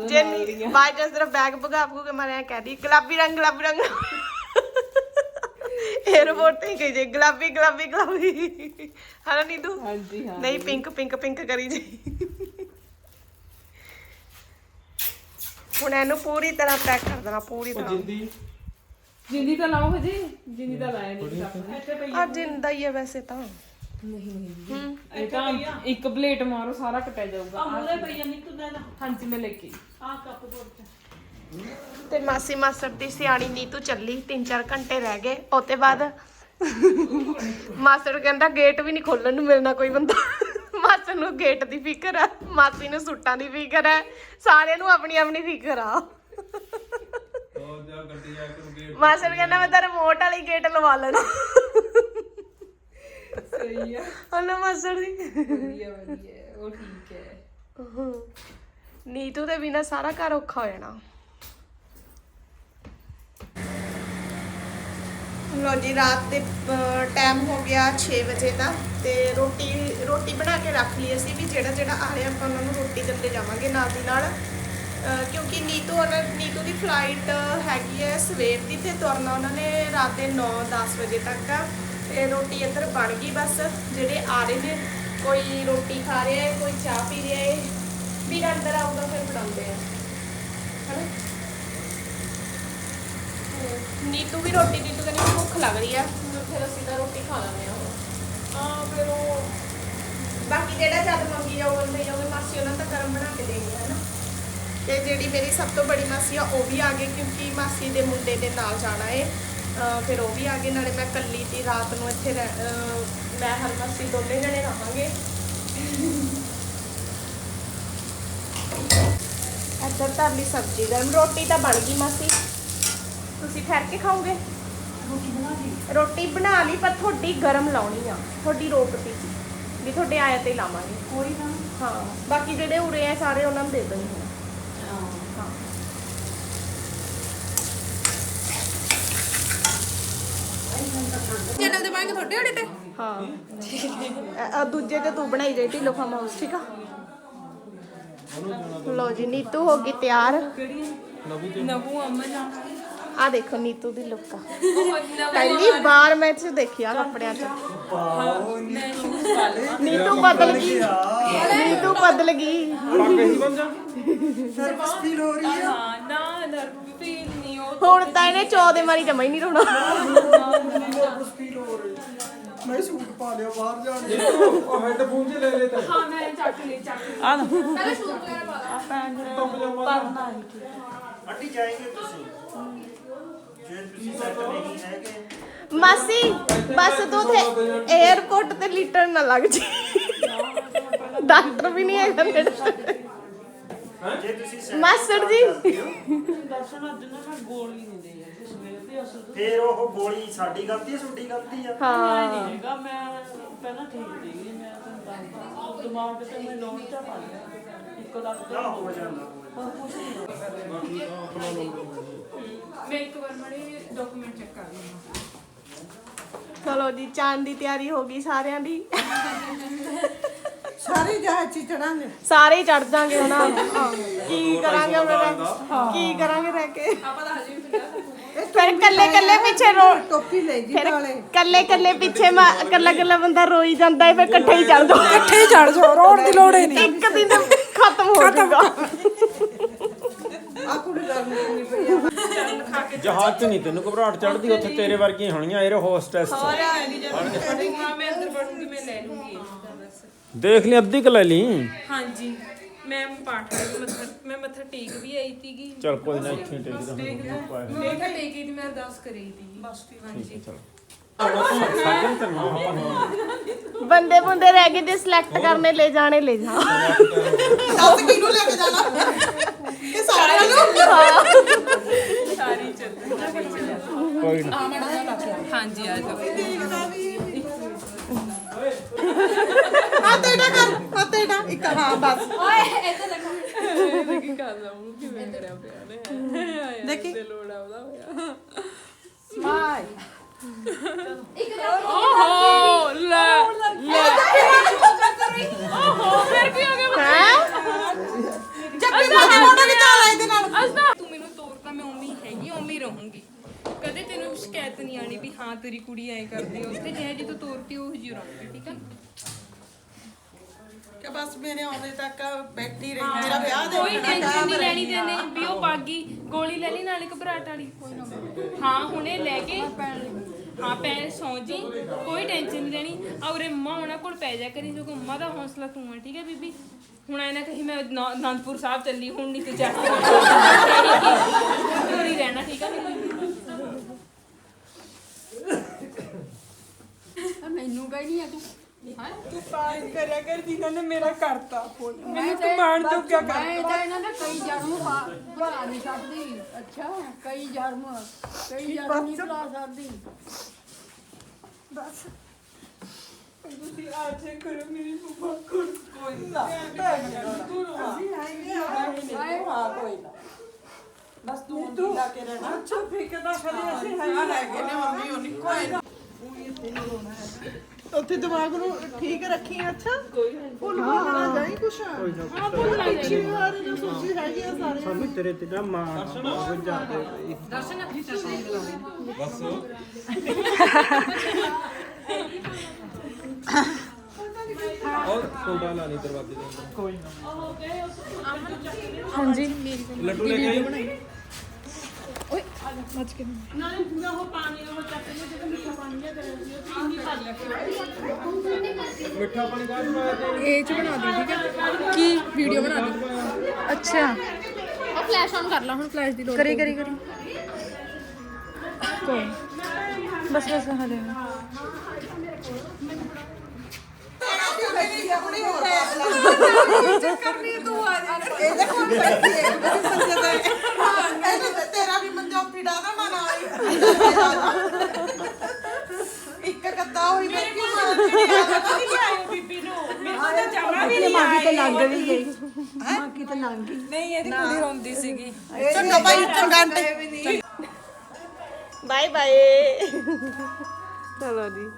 ਜੇ ਬਾਈ ਚਾਂਸ ਤੇਰਾ ਬੈਗ ਭਗਾ ਭਗੂ ਕੇ ਮਾਰਿਆ ਕਹਿ ਦੀ ਗੁਲਾਬੀ ਰੰਗ ਗੁਲਾਬੀ ਰੰਗ। 에어ਪੋਰਟ ਤੇ ਗਈ ਜੇ ਗੁਲਾਬੀ ਗੁਲਾਬੀ ਗੁਲਾਬੀ। ਹਾਂ ਨੀਤੂ? ਹਾਂਜੀ ਹਾਂ ਨਹੀਂ ਪਿੰਕ ਪਿੰਕ ਪਿੰਕ ਕਰੀ ਜੀ। ਹੁਣ ਇਹਨੂੰ ਪੂਰੀ ਤਰ੍ਹਾਂ ਪੈਕ ਕਰ ਦੇਣਾ ਪੂਰੀ ਤਰ੍ਹਾਂ।
ਜਿੰਦੀ।
ਜਿੰਦੀ ਤਾਂ ਲਾਓ ਹਜੇ ਜਿੰਦੀ ਤਾਂ ਲਾਇਆ ਨਹੀਂ
ਆ ਜਿੰਦਾ ਹੀ ਹੈ ਵੈਸੇ ਤਾਂ।
ਇਹ ਤਾਂ ਇੱਕ ਪਲੇਟ ਮਾਰੋ ਸਾਰਾ ਕਟਿਆ ਜਾਊਗਾ।
ਉਹਦੇ ਪਈ ਜਾਂਦੀ ਤੂੰ ਲੈ ਲਾ
ਹਾਂਜੀ ਮੈਂ ਲੈ ਕੇ
ਆ ਕੱਪ ਬੋਲ
ਤੇ ਮਾਸੀ ਮਾਸੜ ਦੀ ਸਿਆਣੀ ਨੀਤੂ ਚੱਲੀ 3-4 ਘੰਟੇ ਰਹਿ ਗਏ। ਉਹਤੇ ਬਾਅਦ ਮਾਸੜ ਕਹਿੰਦਾ ਗੇਟ ਵੀ ਨਹੀਂ ਖੋਲਣ ਨੂੰ ਮਿਲਣਾ ਕੋਈ ਬੰਦਾ। ਮਾਸੜ ਨੂੰ ਗੇਟ ਦੀ ਫਿਕਰ ਹੈ ਮਾਸੀ ਨੂੰ ਸੂਟਾਂ ਦੀ ਫਿਕਰ ਹੈ ਸਾਰਿਆਂ ਨੂੰ ਆਪਣੀ ਆਪਣੀ ਫਿਕਰ ਆ।
ਆ
ਮਾਸੜ ਕਹਿੰਦਾ ਮੈਂ ਤਾਂ ਰਿਮੋਟ ਵਾਲੀ ਗੇਟ ਲਵਾ ਲੈਣਾ।
ਸਹੀ ਆ।
ਹਲੋ ਮਾਸੜ ਜੀ?
ਵਧੀਆ ਵਧੀਆ। ਉਹ ਠੀਕ ਹੈ?
ਨੀਤੂ ਦੇ ਬਿਨਾ ਸਾਰਾ ਘਰ ਔਖਾ ਹੋ ਜਾਣਾ। ਲੋ ਜੀ ਰਾਤ ਦੇ ਟਾਈਮ ਹੋ ਗਿਆ 6 ਵਜੇ ਦਾ ਤੇ ਰੋਟੀ ਰੋਟੀ ਬਣਾ ਕੇ ਰੱਖ ਲਈ ਅਸੀਂ ਵੀ ਜਿਹੜਾ ਜਿਹੜਾ ਆ ਰਿਹਾ ਆਪਾਂ ਉਹਨਾਂ ਨੂੰ ਰੋਟੀ ਦਿੰਦੇ ਜਾਵਾਂਗੇ ਨਾਲ ਦੀ ਨਾਲ। ਅਹ ਕਿਉਂਕਿ ਨੀਤੂ ਉਹਨਾਂ ਨੀਤੂ ਦੀ ਫਲਾਈਟ ਹੈਗੀ ਹੈ ਸਵੇਰ ਦੀ ਤੇ ਤੁਰਨਾ ਉਹਨਾਂ ਨੇ ਰਾਤ ਦੇ 9-10 ਵਜੇ ਤੱਕ। ਆ ਤੇ ਰੋਟੀ ਇੱਧਰ ਬਣ ਗਈ ਬਸ। ਜਿਹੜੇ ਆ ਰਹੇ ਨੇ, ਕੋਈ ਰੋਟੀ ਖਾ ਰਿਹਾ ਹੈ, ਕੋਈ ਚਾਹ ਪੀ ਰਿਹਾ ਹੈ ਵੀ ਅੰਦਰ ਆਊਗਾ, ਫਿਰ ਬਣਾਉਂਦੇ ਆ। ਹਨਾ? ਨੀਤੂ ਵੀ ਰੋਟੀ, ਨੀਤੂ ਕਹਿੰਦੀ ਮੈਨੂੰ ਭੁੱਖ ਲੱਗ ਰਹੀ ਆ। ਫਿਰ ਅਸੀਂ ਤਾਂ ਰੋਟੀ ਖਾ ਲੈਂਦੇ ਆ ਹੁਣ। ਫਿਰ ਉਹ ਬਾਕੀ ਜਿਹੜਾ ਜਦ ਮੰਗੀ ਜਾਊਗਾ ਲੈ ਜਾਊਗੇ। ਮਾਸੀ ਉਹਨਾਂ ਨੂੰ ਤਾਂ ਗਰਮ ਬਣਾ ਕੇ ਦੇਣੀ ਹੈ ਨਾ ਤੇ ਜਿਹੜੀ ਮੇਰੀ ਸਭ ਤੋਂ ਬੜੀ ਮਾਸੀ ਆ, ਉਹ ਵੀ ਆ ਗਈ ਕਿਉਂਕਿ ਮਾਸੀ ਦੇ ਮੁੰਡੇ ਦੇ ਨਾਲ ਜਾਣਾ ਏ। ਫਿਰ ਉਹ ਵੀ ਆ ਗਏ ਨਾਲੇ ਮੈਂ ਕੱਲੀ ਤੀ ਰਾਤ ਨੂੰ ਇੱਥੇ ਮੈਂ ਹਰ ਮਾਸੀ ਦੋਨੇ ਜਣੇ ਰਹਾਂਗੇ ਇੱਧਰ ਧਰ ਲਈ ਸਬਜ਼ੀ ਗਰਮ ਰੋਟੀ ਤਾਂ ਬਣ ਗਈ ਮਾਸੀ। ਤੁਸੀਂ ਠਹਿਰ ਕੇ ਖਾਓਗੇ? ਰੋਟੀ ਬਣਾ ਲਈ। ਪਰ ਤੁਹਾਡੀ ਗਰਮ ਲਾਉਣੀ ਆ ਤੁਹਾਡੀ ਸੀ ਵੀ ਤੁਹਾਡੇ ਆਇਆ ਤੇ ਲਾਵਾਂਗੇ।
ਕੋਈ ਨਾ।
ਹਾਂ ਬਾਕੀ ਜਿਹੜੇ ਉਰੇ ਆ ਸਾਰੇ ਉਹਨਾਂ ਨੂੰ ਦੇ ਦੇਣੀ
ਚੈਨਲ ਤੇ ਪਾਏਂਗੇ ਤੁਹਾਡੇ ਵਾਲੇ ਤੇ?
ਹਾਂ। ਅ ਦੂਜੇ ਤੇ ਤੂੰ ਬਣਾਈ ਜਾਈ ਢਿੱਲੋ ਫਾਰਮ ਹਾਊਸ ਠੀਕ ਆ? ਲੋ ਜੀ ਨੀਤੂ ਹੋ ਗਈ ਤਿਆਰ।
ਨਵੂ ਅਮਨ
ਆ। ਦੇਖੋ ਨੀਤੂ ਦੀ ਲੁੱਕ ਆ। ਪਹਿਲੀ ਵਾਰ ਮੈਂ ਇਸ ਦੇਖਿਆ ਕੱਪੜਿਆਂ 'ਚ। ਨੀਤੂ ਬਦਲ ਗਈ। ਨੀਤੂ ਬਦਲ ਗਈ।
ਹਾਂ ਨਾ ਨਰਵ ਫੀਲ ਨਹੀਂ ਉਹ
ਹੁਣ ਤਾਂ ਇਹਨੇ ਚੌ ਦੇ ਮਾਰੀ ਜਮਾ ਹੀ ਨਹੀਂ ਰੋਣਾ।
ਮੈਂ ਸੂਟ ਪਾ ਲਿਆ ਬਾਹਰ ਜਾਣ ਦੇ।
ਉਹ ਹੈੱਡਫੋਨ ਜੇ ਲੈ ਲੈ ਤਾਂ
ਹਾਂ ਮੈਂ ਚੱਕ ਲਈ ਚੱਕ ਲਈ।
ਆ ਨਾ
ਪਹਿਲਾਂ ਸ਼ੂਟ ਵਗੈਰਾ ਪਾ ਲਾ।
ਅੱਡੀ ਜਾਏਂਗੇ ਤੁਸੀਂ? ਜੇ ਤੁਸੀਂ ਸੈੱਟ ਨਹੀਂ ਹੈਗੇ।
ਮਾਸੀ ਬਸ ਤੂੰ ਤੇ 에어ਪੋਰਟ ਤੇ ਲਿਟਰ ਨਾ ਲੱਗ ਜੀ ਡਾਕਟਰ ਵੀ ਨਹੀਂ ਹੈਗਾ ਨੇੜੇ
ਜੇ ਤੁਸੀਂ set
ਮਾਸਟਰ ਜੀ।
ਦਰਸ਼ਨ ਅੱਜ ਨਾ ਮੈਂ ਗੋਲੀ ਨਹੀਂ ਦੇ ਸਵੇਰ ਤੇ ਅਸਲ
ਫੇਰ ਉਹ ਗੋਲੀ ਸਾਡੀ ਗਲਤੀ ਹੈ ਤੁਹਾਡੀ ਗਲਤੀ ਆ
ਹਾਂ।
ਨਹੀਂ ਹੈਗਾ ਮੈਂ ਪਹਿਲਾਂ ਠੀਕ ਸੀਗੀ ਮੈਂ ਤੁਹਾਨੂੰ ਦੱਸਦਾ ਦਿਮਾਗ ਤੇ ਮੈਂ ਲੋਨ ਚਾ ਪਾ ਲਿਆ ਇੱਕ ਲੱਖ
ਨਾ ਹੋ ਜਾਂਦਾ
ਹੋਰ ਕੁਛ ਨਹੀਂ।
ਮੈਂ ਇੱਕ ਵਾਰ ਮੜੇ ਡਾਕੂਮੈਂਟ ਚੈੱਕ ਕਰ ਲਵਾਂ।
ਚਲੋ ਜੀ ਚਾਂਦ ਦੀ ਤਿਆਰੀ ਹੋ ਗਈ ਸਾਰਿਆਂ ਦੀ।
ਸਾਰੇ ਜਹਾਜ਼ ਚ ਚੜਾਂਗੇ।
ਸਾਰੇ ਹੀ ਚੜ ਜਾਾਂਗੇ ਹੁਣ। ਹਾਂ। ਕੀ ਕਰਾਂਗੇ ਹੁਣ? ਰਹਿ- ਕੀ ਕਰਾਂਗੇ ਰਹਿ ਕੇ?
ਆਪਾਂ ਤਾਂ ਹਜੇ ਵੀ 50
ਫਿਰ ਕੱਲੇ ਕੱਲੇ ਪਿੱਛੇ ਰੋ
ਟੋਪੀ ਲੈ ਜੀ
ਫਿਰ ਕੱਲੇ ਕੱਲੇ ਪਿੱਛੇ ਮਾ- ਕੱਲਾ ਕੱਲਾ ਬੰਦਾ ਰੋਈ ਜਾਂਦਾ ਹੈ ਫਿਰ ਇਕੱਠੇ ਹੀ ਚੱਲ ਦੋ
ਇਕੱਠੇ ਚੜ ਜਾਓ ਰੋਣ ਦੀ ਲੋੜ ਹੀ ਨਹੀਂ।
ਇੱਕ ਦਿਨ ਖਤਮ ਹੋ ਜਾਊਗਾ।
ਆ ਕੁੜੀ ਗਰਮ ਨਹੀਂ ਪਈ ਆ।
ਜਹਾਜ਼ 'ਚ ਨਹੀਂ ਤੈਨੂੰ ਘਬਰਾਹਟ ਚੜਦੀ ਉੱਥੇ ਤੇਰੇ ਵਰਗੀਆਂ ਹੋਣੀਆਂ 에ਅਰ ਹੋਸਟੈਸ
ਹਾਂ ਮੈਂ ਅੰਦਰ ਵੜੂੰਗੀ ਮੈਂ ਲੈ ਲੂੰਗੀ।
ਦੇਖ ਲਈ ਅੱਧੀ ਕੁ ਲੈ ਲਈ।
ਹਾਂਜੀ ਮੈਂ ਪਾਠ ਵੀ ਮੱਥਾ ਮੈਂ ਮੱਥਾ ਟੇਕ ਵੀ ਆਈ ਸੀਗੀ।
ਚਲ ਕੋਈ ਨਾ ਇੱਥੇ
ਮੈਂ ਮੱਥਾ ਟੇਕੀ ਤੇ ਮੈਂ ਅਰਦਾਸ ਕਰੀ ਬਸ ਹਾਂਜੀ
ਤੇ ਆਪਾਂ ਨੂੰ
ਬੰਦੇ ਬੰਦੇ ਰਹਿ ਗਏ ਤੇ ਸਿਲੈਕਟ ਕਰਨੇ ਲੈ ਜਾਣੇ ਲੈ ਜਾ।
ਦੱਸ ਕਿਹਨੂੰ ਲੈ ਕੇ ਜਾਣਾ? ਕਿ ਸਾਰਿਆਂ ਨੂੰ?
ਸਾਰੀ ਚੱਲ
ਕੋਈ ਨਾ।
ਹਾਂਜੀ ਆ ਜਾਓ।
ਆ ਤੇੜਾ ਕਰ ਆ ਤੇੜਾ ਇੱਕ ਹਾਂ ਬਸ।
ਕੀ ਕਰ ਲਾ ਉਹ ਕਿਵੇਂ ਕਰਿਆ ਪਿਆ ਨੇ।
ਦੇਖੀ।
ਲੋੜਾ ਉਹਦਾ ਹੋਇਆ।
ਮਾਈ
ਓਹੋ ਲੈ
ਜੱਪੀ ਮਾਰੀ ਫੋਟੋ ਖਿਚਾ ਲੈ ਇਹਦੇ ਨਾਲ।
ਤੂੰ ਮੈਨੂੰ ਤੋਰਤਾ ਮੈਂ ਉਮੀ ਹੈਗੀ ਉਮੀ ਰਹੂੰਗੀ। ਕਦੇ ਤੈਨੂੰ ਸ਼ਿਕਾਇਤ ਨਹੀਂ ਆਣੀ ਵੀ ਹਾਂ ਤੇਰੀ ਕੁੜੀ ਐ ਕਰਦੀ ਆ ਉੱਥੇ ਜਿਹੇ ਜੀ ਤੂੰ ਤੋਰਤੀ ਉਹ ਜੀ ਰਹੂੰਗੀ ਠੀਕ ਹੈ
ਕਿ ਬਸ ਮੇਰੇ ਆਉਣੇ ਤੱਕ ਬੈਠੀ ਰਹੀ ਮੇਰਾ ਵਿਆਹ ਦੇ
ਕੋਈ ਟੈਨਸ਼ਨ ਨਹੀਂ ਲੈਣੀ ਤੈਨੇ ਵੀ ਉਹ ਬਾਗੀ ਗੋਲੀ ਲੈ ਲਈ ਨਾਲੇ ਘਬਰਾਹਟ ਵਾਲੀ ਹਾਂ ਹੁਣੇ ਲੈ ਕੇ ਹਾਂ ਪੈ ਸੌ ਜੀ ਕੋਈ ਟੈਨਸ਼ਨ ਨਹੀਂ ਲੈਣੀ। ਔਰੇ ਮੰਮਾ ਉਹਨਾਂ ਕੋਲ ਪੈ ਜਾ ਕਰੀ ਜੋ ਮੰਮਾ ਦਾ ਹੌਸਲਾ ਤੂੰ ਹੈ ਠੀਕ ਹੈ ਬੀਬੀ? ਹੁਣ ਐ ਨਾ ਕਹੀ ਮੈਂ ਨਾ- ਅਨੰਦਪੁਰ ਸਾਹਿਬ ਚੱਲੀ ਹੁਣ ਨਹੀਂ ਤੇ ਜਾ ਪੂਰੀ ਰਹਿਣਾ ਠੀਕ ਹੈ
ਮੈਨੂੰ ਕਹਿਣੀ ਆ ਤੂੰ
ਤੂੰ ਪਾਸ ਕਰਿਆ ਕਰ ਜਿਨ੍ਹਾਂ ਨੇ ਮੇਰਾ ਕਰਤਾ
ਮੈਨੂੰ ਕਮਾਂਡ ਤੋਂ ਕੀ ਕਰ ਮੈਂ ਤਾਂ ਇਹਨਾਂ ਦਾ ਕਈ ਜਨਮ ਪਾ- ਭੁਲਾ ਨਹੀਂ ਸਕਦੀ। ਅੱਛਾ ਕਈ ਜਨਮ ਕਈ ਜਨਮ ਨਹੀਂ ਭੁਲਾ ਸਕਦੀ।
ਬਸ। ਤੁਸੀਂ ਆ ਜੇ ਕਰੋ ਮੇਰੀ ਬੁੱਬਾ ਕੋਈ ਨਾ। ਅਸੀਂ ਆਏਂਗੇ ਹਾਂ। ਕੋਈ ਨਾ। ਬਸ ਤੂੰ ਤੂੰ ਲਾ ਕੇ ਰਹਿਣਾ। ਅੱਛਾ ਫਿਕਰ ਦਾ ਕਦੇ ਅਸੀਂ ਹੈਗੇ ਨੇ ਮੰਮੀ ਉਹਨੀ ਕੋਈ ਨਾ। ਉੱਥੇ ਦਿਮਾਗ ਨੂੰ ਠੀਕ ਰੱਖੀ ਅੱਛਾ? ਕੋਈ ਭੁੱਲ ਨਾ ਜਾਈ ਕੁਛ। ਹਾਂ ਭੁੱਲ ਨਾ। ਜਾਈ। ਵਾਰੀ ਜੋ ਸੋਚੀ ਹੈਗੀ ਆ ਸਾਰੇ
ਸਾਨੂੰ ਤੇਰੇ ਤੇ ਨਾ ਮਾਂ ਬਹੁਤ ਜ਼ਿਆਦਾ
ਬਸ। ਔਰ ਸੋਡਾ ਲਾਣੀ ਦਰਵਾਜ਼ੇ ਦੇ ਅੰਦਰ। ਕੋਈ ਨਾ। ਹਾਂਜੀ ਲੱਡੂ ਲੈ ਕੇ ਆਈ ਮਿੱਠਾ ਪਾਣੀ ਕਾਹ ਚ ਪਾਇਆ ਤੇ
ਇਹ ਚ ਬਣਾ ਦੇ ਠੀਕ ਹੈ ਕੀ ਵੀਡੀਓ ਬਣਾ ਦੇ ਅੱਛਾ
ਉਹ ਫਲੈਸ਼ ਆਨ ਕਰ ਲਾ ਹੁਣ ਫਲੈਸ਼ ਦੀ ਲੋੜ
ਕਰੀ ਕਰੀ ਕਰੀ ਕੋਈ ਬਸ ਬਸ ਹਲੇ
ਕਰਨੀ ਤੂੰ ਆ ਜਾ ਇਹਦੇ ਕੋਲ ਬੈਠੀ ਹੈ ਮੰਜੇ ਤੇ ਹਾਂ ਇਹਨੇ ਤੇਰਾ ਵੀ ਮੰਜਾ ਪਿੜਾ ਦਾ ਮਨ ਆਈ ਇੱਕ ਕੱਦਾ ਹੋਈ ਬੈਠੀ ਮਾਰ ਕੇ ਨਹੀਂ ਆਈ ਬੀਬੀ ਨੂੰ ਮੈਨੂੰ ਤਾਂ ਜਾਣਾ ਵੀ ਨਹੀਂ ਮਾਗੀ ਤੇ ਲੰਘ ਵੀ ਗਈ ਮਾਗੀ ਤੇ ਲੰਘ ਗਈ
ਨਹੀਂ ਇਹਦੀ ਕੁੜੀ ਰੋਂਦੀ ਸੀਗੀ
ਚੰਗਾ ਭਾਈ ਚੰਗਾ ਆਂਟੀ
ਬਾਏ ਬਾਏ ਚਲੋ ਜੀ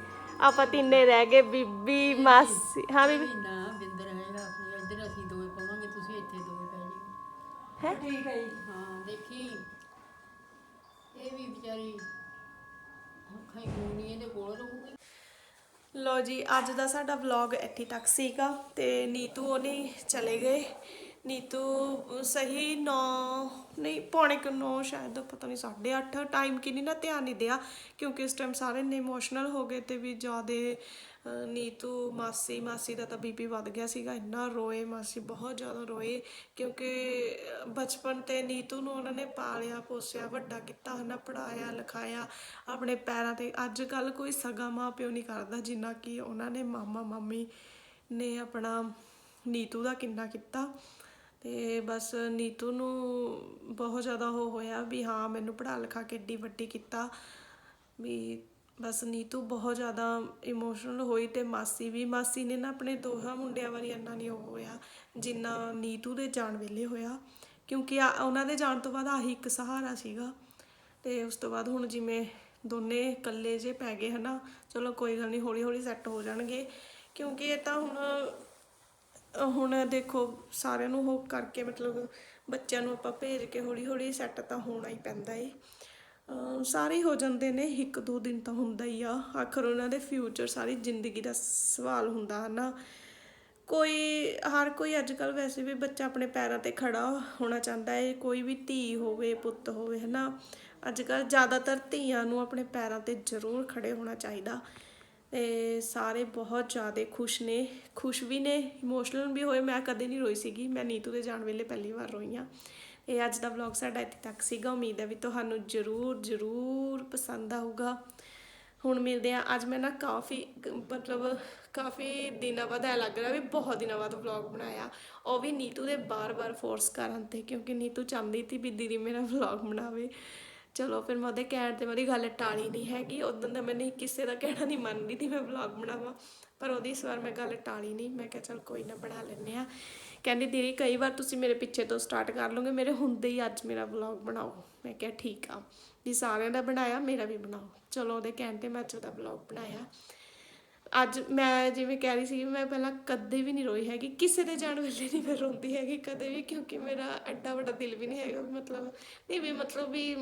ਆਪਾਂ ਤਿੰਨੇ ਰਹਿ ਗਏ ਬੀਬੀ ਮਾਸੀ ਹਾਂ ਬੀਬੀ।
ਨਾ ਬਿੰਦਰ ਹੈਗਾ ਆਪਣੀ ਇੱਧਰ ਅਸੀਂ ਦੋਵੇਂ ਪਵਾਂਗੇ ਤੁਸੀਂ ਇੱਥੇ ਦੋਵੇਂ ਪੈ ਜਾਓ
ਹੈ?
ਠੀਕ ਹੈ ਜੀ।
ਹਾਂ ਦੇਖੀ। ਇਹ ਵੀ ਵਿਚਾਰੀ ਅੱਖਾਂ ਹੀ ਇਹਦੇ ਕੋਲ ਰਹੂਗੀ।
ਲੋ ਜੀ ਅੱਜ ਦਾ ਸਾਡਾ ਵਲੌਗ ਇੱਥੇ ਤੱਕ ਸੀਗਾ ਤੇ ਨੀਤੂ ਉਹਨੇ ਚਲੇ ਗਏ। ਨੀਤੂ ਸਹੀ 9 ਨਹੀਂ, ਪੌਣੇ ਕੁ 9 ਸ਼ਾਇਦ, ਪਤਾ ਨਹੀਂ 8:30 ਟਾਈਮ ਕਿ ਨਹੀਂ ਨਾ ਧਿਆਨ ਨਹੀਂ ਦਿਆ, ਕਿਉਂਕਿ ਇਸ ਟਾਈਮ ਸਾਰੇ ਨੇ ਇਮੋਸ਼ਨਲ ਹੋ ਗਏ ਤੇ ਵੀ ਜਿਆਦੇ ਨੀਤੂ ਮਾਸੀ ਮਾਸੀ ਦਾ ਤਾਂ ਬੀਪੀ ਵੱਧ ਗਿਆ ਸੀਗਾ, ਇੰਨਾ ਰੋਏ, ਮਾਸੀ ਬਹੁਤ ਜ਼ਿਆਦਾ ਰੋਏ, ਕਿਉਂਕਿ ਬਚਪਨ ਤੇ ਨੀਤੂ ਨੂੰ ਉਹਨਾਂ ਨੇ ਪਾਲਿਆ, ਪੋਸਿਆ, ਵੱਡਾ ਕੀਤਾ ਹਨਾ ਪੜਾਇਆ ਲਿਖਾਇਆ, ਆਪਣੇ ਪੈਰਾਂ ਤੇ ਅੱਜ ਕੱਲ ਕੋਈ ਸਗਾ ਮਾਂ ਪਿਓ ਨਹੀਂ ਕਰਦਾ ਜਿੰਨਾ ਕਿ ਉਹਨਾਂ ਨੇ ਮਾਮਾ, ਮਾਮੀ ਨੇ ਆਪਣਾ ਨੀਤੂ ਦਾ ਕਿੰਨਾ ਕੀਤਾ। ਤੇ ਬਸ ਨੀਤੂ ਨੂੰ ਬਹੁਤ ਜ਼ਿਆਦਾ ਉਹ ਹੋਇਆ ਵੀ ਹਾਂ, ਮੈਨੂੰ ਪੜ੍ਹਾ ਲਿਖਾ ਕੇ ਏਡੀ ਵੱਡੀ ਕੀਤਾ। ਵੀ ਬਸ ਨੀਤੂ ਬਹੁਤ ਜ਼ਿਆਦਾ ਇਮੋਸ਼ਨਲ ਹੋਈ ਤੇ ਮਾਸੀ ਵੀ। ਮਾਸੀ ਨੇ ਨਾ ਆਪਣੇ ਦੋਹਾਂ ਮੁੰਡਿਆਂ ਵਾਲੀ ਇੰਨਾ ਨਹੀਂ ਉਹ ਹੋਇਆ, ਜਿੰਨਾ ਨੀਤੂ ਦੇ ਜਾਣ ਵੇਲੇ ਹੋਇਆ। ਕਿਉਂਕਿ ਆ- ਉਹਨਾਂ ਦੇ ਜਾਣ ਤੋਂ ਬਾਅਦ ਆਹੀ ਇੱਕ ਸਹਾਰਾ ਸੀਗਾ। ਤੇ ਉਸ ਤੋਂ ਬਾਅਦ ਹੁਣ ਜਿਵੇਂ ਦੋਨੇ ਇਕੱਲੇ ਜੇ ਪੈ ਗਏ ਹਨਾ, ਚਲੋ ਕੋਈ ਗੱਲ ਨਹੀਂ ਹੌਲੀ ਹੌਲੀ ਸੈੱਟ ਹੋ ਜਾਣਗੇ। ਕਿਉਂਕਿ ਇਹ ਤਾਂ ਹੁਣ ਹੁਣ ਦੇਖੋ, ਸਾਰਿਆਂ ਨੂੰ ਉਹ ਕਰਕੇ ਮਤਲਬ ਬੱਚਿਆਂ ਨੂੰ ਆਪਾਂ ਭੇਜ ਕੇ ਹੌਲੀ ਹੌਲੀ ਸੈੱਟ ਤਾਂ ਹੋਣਾ ਹੀ ਪੈਂਦਾ ਏ। ਸਾਰੇ ਹੋ ਜਾਂਦੇ ਨੇ, ਇੱਕ ਦੋ ਦਿਨ ਤਾਂ ਹੁੰਦਾ ਹੀ ਆ। ਆਖਰ ਉਹਨਾਂ ਦੇ ਫਿਊਚਰ ਸਾਰੀ ਜ਼ਿੰਦਗੀ ਦਾ ਸਵਾਲ ਹੁੰਦਾ, ਹਨਾ? ਕੋਈ, ਹਰ ਕੋਈ ਅੱਜ ਕੱਲ ਵੈਸੇ ਵੀ ਬੱਚਾ ਆਪਣੇ ਪੈਰਾਂ ਤੇ ਖੜਾ ਹੋਣਾ ਚਾਹੁੰਦਾ ਹੈ ਕੋਈ ਵੀ ਧੀ ਹੋਵੇ, ਪੁੱਤ ਹੋਵੇ, ਹਨਾ? ਅੱਜ ਕੱਲ ਜ਼ਿਆਦਾਤਰ ਧੀਆਂ ਨੂੰ ਆਪਣੇ ਪੈਰਾਂ ਤੇ ਜ਼ਰੂਰ ਖੜੇ ਹੋਣਾ ਚਾਹੀਦਾ। ਤੇ ਸਾਰੇ ਬਹੁਤ ਜ਼ਿਆਦਾ ਖੁਸ਼ ਨੇ, ਖੁਸ਼ ਵੀ ਨੇ ਇਮੋਸ਼ਨਲ ਵੀ ਹੋਏ। ਮੈਂ ਕਦੇ ਨਹੀਂ ਰੋਈ ਸੀਗੀ। ਮੈਂ ਨੀਤੂ ਦੇ ਜਾਣ ਵੇਲੇ ਪਹਿਲੀ ਵਾਰ ਰੋਈ ਹਾਂ। ਇਹ ਅੱਜ ਦਾ ਵਲੌਗ ਸਾਡਾ ਇੱਥੇ ਤੱਕ ਸੀਗਾ। ਉਮੀਦ ਹੈ ਵੀ ਤੁਹਾਨੂੰ ਜ਼ਰੂਰ ਜ਼ਰੂਰ ਪਸੰਦ ਆਊਗਾ। ਹੁਣ ਮਿਲਦੇ ਆ ਅੱਜ ਮੈਂ ਨਾ ਕਾਫੀ ਮਤਲਬ ਕਾਫੀ ਦਿਨਾਂ ਬਾਅਦ, ਐ ਲੱਗ ਰਿਹਾ ਵੀ ਬਹੁਤ ਦਿਨਾਂ ਬਾਅਦ ਵਲੌਗ ਬਣਾਇਆ। ਉਹ ਵੀ ਨੀਤੂ ਦੇ ਬਾਰ-ਬਾਰ ਫੋਰਸ ਕਰਨ ਤੇ, ਕਿਉਂਕਿ ਨੀਤੂ ਚਾਹੁੰਦੀ ਸੀ ਵੀ ਦੀਦੀ ਮੇਰਾ ਵਲੌਗ ਬਣਾਵੇ। ਚਲੋ ਫਿਰ ਮੈਂ ਉਹਦੇ ਕਹਿਣ ਤੇ ਮੇਰੀ ਗੱਲ ਟਾਲੀ ਨਹੀਂ ਹੈਗੀ। ਉਦੋਂ ਦਾ ਮੈਂ ਨਹੀਂ ਕਿਸੇ ਦਾ ਕਹਿਣਾ ਨਹੀਂ ਮੰਨਦੀ ਤੀ ਮੈਂ ਵਲੌਗ ਬਣਾਵਾਂ, ਪਰ ਉਹਦੀ ਇਸ ਵਾਰ ਮੈਂ ਗੱਲ ਟਾਲੀ ਨਹੀਂ। ਮੈਂ ਕਿਹਾ ਚਲ ਕੋਈ ਨਾ ਬਣਾ ਲੈਂਦੇ ਆ ਕਹਿੰਦੀ, ਦੀਦੀ, ਕਈ ਵਾਰ ਤੁਸੀਂ ਮੇਰੇ ਪਿੱਛੇ ਤੋਂ ਸਟਾਰਟ ਕਰ ਲਓਗੇ, ਮੇਰੇ ਹੁੰਦੇ ਹੀ ਅੱਜ ਮੇਰਾ ਵਲੌਗ ਬਣਾਓ। ਮੈਂ ਕਿਹਾ, ਠੀਕ ਆ। ਵੀ ਸਾਰਿਆਂ ਦਾ ਬਣਾਇਆ, ਮੇਰਾ ਵੀ ਬਣਾਓ। ਚਲੋ ਉਹਦੇ ਕਹਿਣ ਤੇ ਮੈਂ ਅੱਜ ਉਹਦਾ ਵਲੌਗ ਬਣਾਇਆ। ਅੱਜ ਮੈਂ ਜਿਵੇਂ ਕਹਿ ਰਹੀ ਸੀ, ਮੈਂ ਪਹਿਲਾਂ ਕਦੇ ਵੀ ਨਹੀਂ ਰੋਈ ਹੈਗੀ। ਕਿਸੇ ਦੇ ਜਾਣ ਵੇਲੇ ਨਹੀਂ ਮੈਂ ਰੋਂਦੀ ਹੈਗੀ ਕਦੇ ਵੀ, ਕਿਉਂਕਿ ਮੇਰਾ ਐਡਾ ਵੱਡਾ ਦਿਲ ਵੀ ਨਹੀਂ ਹੈਗਾ। ਮਤਲਬ, ਨਹੀਂ ਵੀ ਮਤਲਬ ਵੀ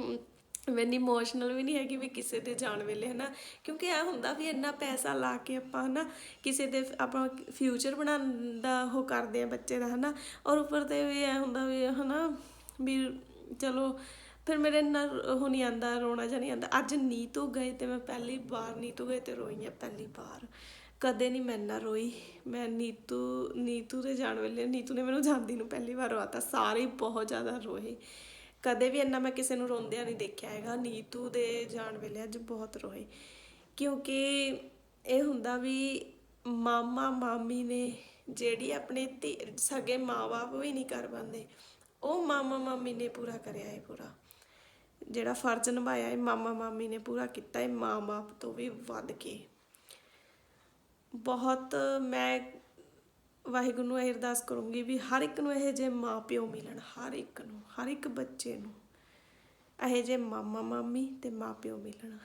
ਮੈਂ ਇਮੋਸ਼ਨਲ ਵੀ ਨਹੀਂ ਹੈਗੀ ਵੀ ਕਿਸੇ ਦੇ ਜਾਣ ਵੇਲੇ, ਹਨਾ? ਕਿਉਂਕਿ ਇਹ ਹੁੰਦਾ ਵੀ ਇੰਨਾ ਪੈਸਾ ਲਾ ਕੇ ਆਪਾਂ, ਹਨਾ? ਕਿਸੇ ਦੇ ਆਪਾਂ ਫਿਊਚਰ ਬਣਾਉਣ ਦਾ ਉਹ ਕਰਦੇ ਆ ਬੱਚੇ ਦਾ, ਹਨਾ? ਔਰ ਉੱਪਰ ਤੇ ਵੀ ਇਹ ਹੁੰਦਾ ਵੀ, ਹਨਾ? ਵੀ ਚਲੋ, ਫਿਰ ਮੇਰੇ ਇੰਨਾ ਉਹ ਨਹੀਂ ਆਂਦਾ, ਰੋਣਾ ਜਾਂ ਨਹੀਂ ਆਂਦਾ। ਅੱਜ ਨੀਤੂ ਗਏ ਤੇ ਮੈਂ ਪਹਿਲੀ ਵਾਰ ਨੀਤੂ ਗਏ ਤੇ ਰੋਈ ਆ ਪਹਿਲੀ ਵਾਰ। ਕਦੇ ਨਹੀਂ ਮੈਂ ਨਾ ਰੋਈ। ਮੈਂ ਨੀਤੂ ਨੀਤੂ ਦੇ ਜਾਣ ਵੇਲੇ ਨੀਤੂ ਨੇ ਮੈਨੂੰ ਜਾਂਦੀ ਨੂੰ ਪਹਿਲੀ ਵਾਰ ਰਵਾਤਾ ਸਾਰੇ ਬਹੁਤ ਜ਼ਿਆਦਾ ਰੋਏ। ਕਦੇ ਵੀ ਇੰਨਾ ਮੈਂ ਕਿਸੇ ਨੂੰ ਰੋਂਦਿਆਂ ਨਹੀਂ ਦੇਖਿਆ ਹੈਗਾ। ਨੀਤੂ ਦੇ ਜਾਣ ਵੇਲੇ ਅੱਜ ਬਹੁਤ ਰੋਏ। ਕਿਉਂਕਿ ਇਹ ਹੁੰਦਾ ਵੀ ਮਾਮਾ ਮਾਮੀ ਨੇ ਜਿਹੜੀ ਆਪਣੇ ਧੀ, ਸਗੇ ਮਾਂ-ਬਾਪ ਵੀ ਨਹੀਂ ਕਰ ਪਾਉਂਦੇ, ਉਹ ਮਾਮਾ ਮਾਮੀ ਨੇ ਪੂਰਾ ਕਰਿਆ ਹੈ ਪੂਰਾ। ਜਿਹੜਾ ਫਰਜ਼ ਨਿਭਾਇਆ ਹੈ ਮਾਮਾ ਮਾਮੀ ਨੇ ਪੂਰਾ ਕੀਤਾ ਹੈ ਮਾਂ-ਬਾਪ ਤੋਂ ਵੀ ਵੱਧ ਕੇ। ਬਹੁਤ ਮੈਂ ਵਾਹਿਗੁਰੂ ਨੂੰ ਇਹ ਅਰਦਾਸ ਕਰੂੰਗੀ ਵੀ ਹਰ ਇੱਕ ਨੂੰ ਇਹ ਜੇ ਮਾਪਿਓ ਮਿਲਣ, ਹਰ ਇੱਕ ਨੂੰ, ਹਰ ਇੱਕ ਬੱਚੇ ਨੂੰ ਇਹ ਜੇ ਮਾਮਾ, ਮਾਮੀ ਤੇ ਮਾਪਿਓ ਮਿਲਣ।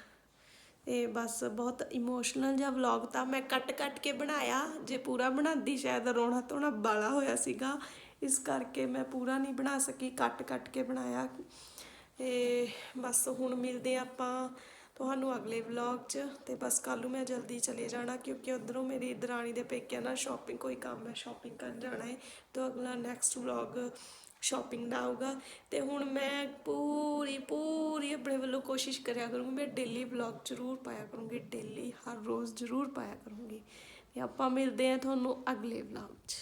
ਇਹ ਬਸ ਬਹੁਤ ਇਮੋਸ਼ਨਲ ਜਿਹਾ ਵਲੌਗ ਤਾਂ ਮੈਂ ਕੱਟ ਕੱਟ ਕੇ ਬਣਾਇਆ। ਜੇ ਪੂਰਾ ਬਣਾਉਂਦੀ ਸ਼ਾਇਦ ਰੋਣਾ ਧੋਣਾ ਬਾਲਾ ਹੋਇਆ ਸੀਗਾ। ਇਸ ਕਰਕੇ ਮੈਂ ਪੂਰਾ ਨਹੀਂ ਬਣਾ ਸਕੀ ਕੱਟ ਕੱਟ ਕੇ ਬਣਾਇਆ। ਤੇ ਬਸ ਹੁਣ ਮਿਲਦੇ ਹਾਂ ਆਪਾਂ ਤੁਹਾਨੂੰ ਅਗਲੇ ਵਲੌਗ 'ਚ, ਤੇ ਬਸ ਕੱਲ੍ਹ ਨੂੰ ਮੈਂ ਜਲਦੀ ਚਲੇ ਜਾਣਾ, ਕਿਉਂਕਿ ਉਧਰੋਂ ਮੇਰੀ ਦਰਾਣੀ ਦੇ ਪੇਕਿਆਂ ਨਾਲ ਸ਼ਾਪਿੰਗ ਕੋਈ ਕੰਮ ਹੈ ਸ਼ਾਪਿੰਗ ਕਰਨ ਜਾਣਾ ਹੈ, ਤਾਂ ਅਗਲਾ ਨੈਕਸਟ ਵਲੌਗ ਸ਼ਾਪਿੰਗ ਦਾ ਆਊਗਾ। ਤੇ ਹੁਣ ਮੈਂ ਪੂਰੀ ਪੂਰੀ ਆਪਣੇ ਵੱਲੋਂ ਕੋਸ਼ਿਸ਼ ਕਰਿਆ ਕਰੂੰਗੀ, ਮੈਂ ਡੇਲੀ ਵਲੌਗ ਜ਼ਰੂਰ ਪਾਇਆ ਕਰੂੰਗੀ ਡੇਲੀ ਹਰ ਰੋਜ਼ ਜ਼ਰੂਰ ਪਾਇਆ ਕਰੂੰਗੀ। ਤੇ ਆਪਾਂ ਮਿਲਦੇ ਹਾਂ ਤੁਹਾਨੂੰ ਅਗਲੇ ਵਲੌਗ 'ਚ।